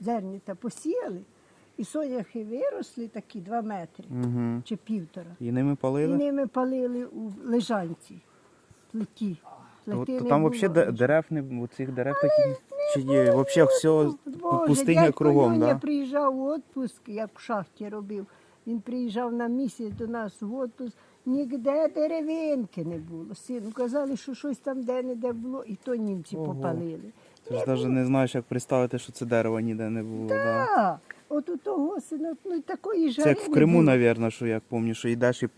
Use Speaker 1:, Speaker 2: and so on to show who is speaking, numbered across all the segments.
Speaker 1: зернята посіяли, і соняхи виросли такі 2 метри
Speaker 2: Угу.
Speaker 1: чи півтора.
Speaker 2: І ними
Speaker 1: І
Speaker 2: палили?
Speaker 1: ними палили у лежанці, плиті.
Speaker 2: То, то там взагалі дерев не цих дерев таких. Чи є взагалі все пустиня кругом, да?
Speaker 1: приїжджав у відпуск, як в шахті робив. Він приїжджав на місяць до нас в відпуск. Ніде деревинки не було. Сину казали, що щось там де-не-де було, і то німці
Speaker 2: Ого.
Speaker 1: попалили.
Speaker 2: Ти ж навіть не знаєш, як представити, що це дерево ніде не було. Да.
Speaker 1: Так, от у того сина, ну і такої жари
Speaker 2: Це як в
Speaker 1: не
Speaker 2: Криму,
Speaker 1: було.
Speaker 2: навірно, що як пам'ятаю, що йдеш і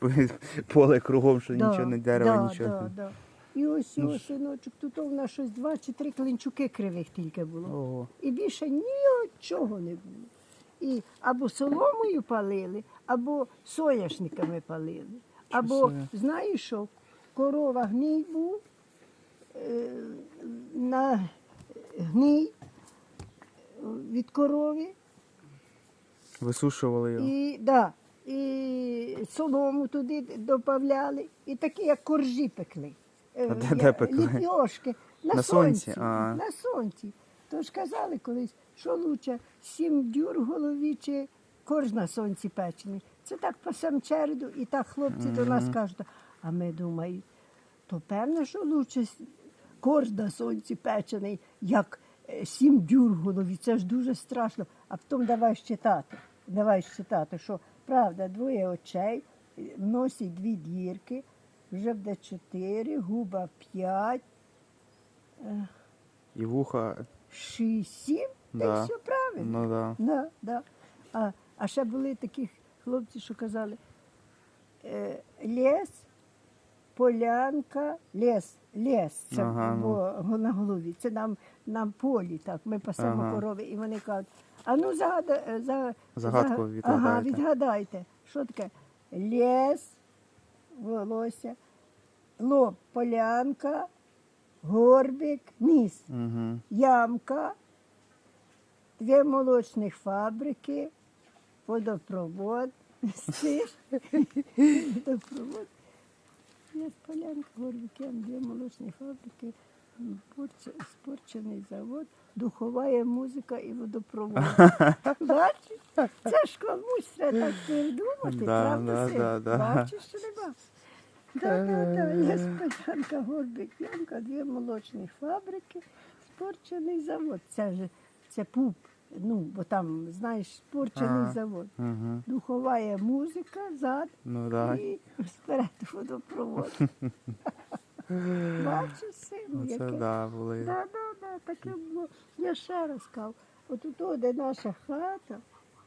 Speaker 2: поле кругом, що
Speaker 1: Да,
Speaker 2: нічого не дерева,
Speaker 1: да,
Speaker 2: нічого.
Speaker 1: Да, да. І ось
Speaker 2: Ну
Speaker 1: його синочок, тут у нас щось два чи три клинчуки кривих тільки було.
Speaker 2: Ого.
Speaker 1: І більше нічого не було. І або соломою палили, або соняшниками палили. Або,
Speaker 2: собі.
Speaker 1: знаєш що, корова гній був, е, на гній від корови,
Speaker 2: Висушували його.
Speaker 1: і, да, і солому туди додавали, і такі, як коржі пекли. Е,
Speaker 2: А де- де пекли?
Speaker 1: Ліпьошки. На,
Speaker 2: На
Speaker 1: сонці.
Speaker 2: сонці? А.
Speaker 1: На сонці. Тож казали колись, що лучше сім дюр в голові чи корж на сонці печений. Це так пасем череду, і так хлопці до нас кажуть. А ми думаємо, то певно, що лучше корж на сонці печений, як е, сім дюр в голові. Це ж дуже страшно. А потім давай щитати. Давай щитати, що правда, двоє очей, е, в носі дві дірки, вже буде чотири, губа п'ять,
Speaker 2: І вуха.
Speaker 1: шість, сім,
Speaker 2: Да.
Speaker 1: й все правильно.
Speaker 2: Ну да.
Speaker 1: Да, да. А, а ще були такі хлопці, що казали, е, ліс, полянка, ліс, ліс, це
Speaker 2: Ага, ну.
Speaker 1: бо, на голові. Це нам, нам полі, так, ми пасемо
Speaker 2: Ага.
Speaker 1: корови, і вони кажуть, а ну загада, е, за,
Speaker 2: Загадку
Speaker 1: за- Ага,
Speaker 2: відгадайте.
Speaker 1: відгадайте. Що таке? Ліс, волосся, лоб, полянка, горбик, ніс
Speaker 2: Угу.
Speaker 1: ямка, дві молочних фабрики, водопровод, стиш, водопровод. Є полянка, горбики, дві молочні фабрики, спорчений завод, духова музика і водопровод. Бачиш? Це ж комусь треба так придумати,
Speaker 2: Да,
Speaker 1: правда?
Speaker 2: да,
Speaker 1: син?
Speaker 2: да, да.
Speaker 1: Бачиш, нема? Да, да, да. Є спочатку горбик, ямка, дві молочні фабрики, спорчений завод. Це ж це пуп. Ну, бо там, знаєш, спорчений
Speaker 2: Ага.
Speaker 1: завод.
Speaker 2: Ага.
Speaker 1: Духова є музика, зад
Speaker 2: Ну да.
Speaker 1: і сперед водопровод. Бачиш, сину,
Speaker 2: Ну, Це
Speaker 1: яке?
Speaker 2: да, були.
Speaker 1: Да, да, да, таке було. Я ще раз кажу, от у того, де наша хата,